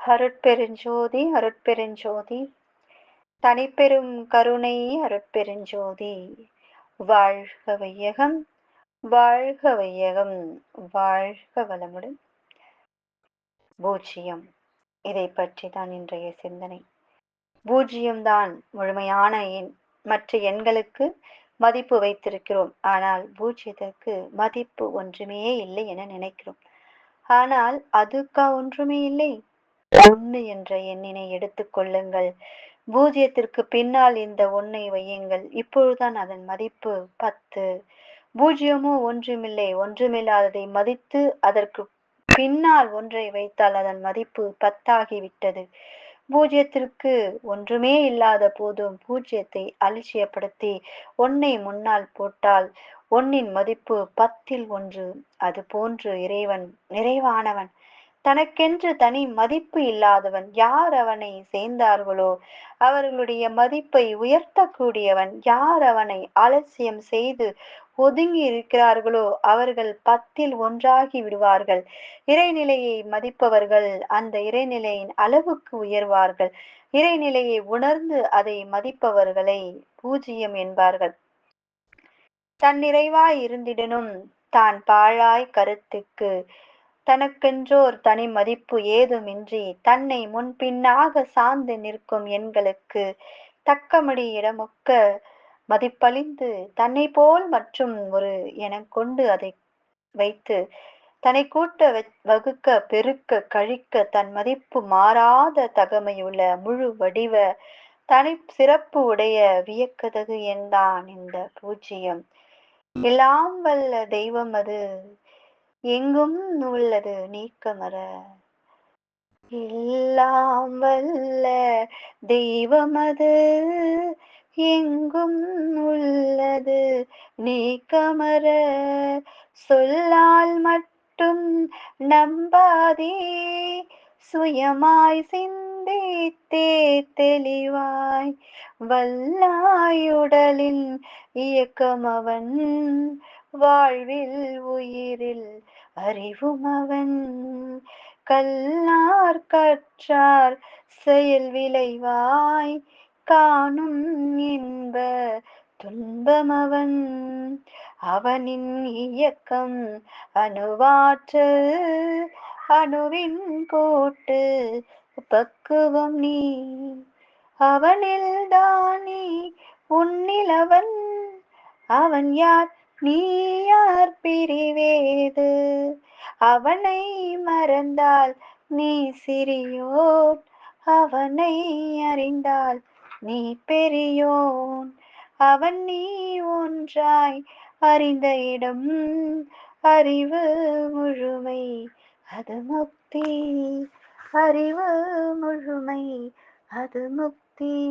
அருட்பெருஞ்சோதி அருட்பெருஞ்சோதி. தனிப்பெரும் கருணை அருட்பெருஞ்சோதி. வாழ்க வையகம் வாழ்க வையகம் வாழ்க வளமுடன். பூஜ்ஜியம். இதை பற்றி தான் இன்றைய சிந்தனை. பூஜ்ஜியம்தான் முழுமையான எண். மற்ற எண்களுக்கு மதிப்பு வைத்திருக்கிறோம். ஆனால் பூஜ்ஜியத்திற்கு மதிப்பு ஒன்றுமே இல்லை என நினைக்கிறோம். ஆனால் அதுக்கா ஒன்றுமே இல்லை. ஒன்று என்ற எண்ணினை எடுத்துக் கொள்ளுங்கள். பூஜ்ஜியத்திற்கு பின்னால் இந்த ஒன்னை வையுங்கள். இப்பொழுதுதான் அதன் மதிப்பு பத்து. பூஜ்ஜியமோ ஒன்றுமில்லை. ஒன்றுமில்லாததை மதித்து அதற்கு பின்னால் ஒன்றை வைத்தால் அதன் மதிப்பு பத்தாகிவிட்டது. பூஜ்ஜியத்திற்கு ஒன்றுமே இல்லாத போதும் பூஜ்ஜியத்தை அலட்சியப்படுத்தி ஒன்னை முன்னால் போட்டால் ஒன்னின் மதிப்பு பத்தில் ஒன்று. அது போன்று இறைவன் நிறைவானவன். தனக்கென்று தனி மதிப்பு இல்லாதவன் யார் அவனை சேர்ந்தார்களோ? அவர்களுடைய மதிப்பை உயர்த்தக்கூடியவன் யார் அவனை அலட்சியம் செய்து ஒதுங்கி இருக்கிறார்களோ? அவர்கள் பத்தில் ஒன்றாகி விடுவார்கள். இறைநிலையை மதிப்பவர்கள் அந்த இறைநிலையின் அளவுக்கு உயர்வார்கள். இறைநிலையை உணர்ந்து அதை மதிப்பவர்களை பூஜ்ஜியம் என்பார்கள். தன்னிறைவாய் இருந்திடனும் தான் பாழாய் கருத்துக்கு தனக்கென்றோர் தனி மதிப்பு ஏதுமின்றி தன்னை முன்பின்னாக சார்ந்து நிற்கும் எண்களுக்கு தக்கமடி இடமொக்க மதிப்பளிந்து தன்னை போல் மற்றும் ஒரு என கொண்டு அதை வைத்து தன்னை கூட்ட வகுக்க பெருக்க கழிக்க தன் மதிப்பு மாறாத தகமையுள்ள முழு வடிவ தனி சிறப்பு உடைய வியக்கதகு என்றான் இந்த பூஜ்ஜியம். எல்லாம் வல்ல தெய்வம் அது எங்கும் உள்ளது நீக்கமர எல்லாம் வல்ல தெய்வமது. எங்கும் உள்ளது நீக்கமர சொல்லால் மட்டும் நம்பாதே. சுயமாய் சிந்தித்தே தெளிவாய். வல்லாயுடலின் இயக்கம் அவன் வாழ்வில் உயிரில் அறிவும் அவன். கல்லார் கற்றார் செயல் விளைவாய் காணும் இன்ப துன்பமவன் அவனின் இயக்கம் அணுவாற்றல் அணுவின் கோட்டு பக்குவம் நீ. அவனில் தானே உன்னிலவன் அவன் யார்? நீ யார் பிரிவேது? அவனை மறந்தால் நீ சிறியோன். அவனை அறிந்தால் நீ பெரியோன். அவன் நீ ஒன்றாய் அறிந்த இடம் அறிவு முழுமை. அது முக்தி அறிவு முழுமை. அது முக்தி.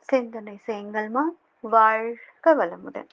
சிந்தனை செய்யுங்கள்மா வாழ்க வளமுடன்.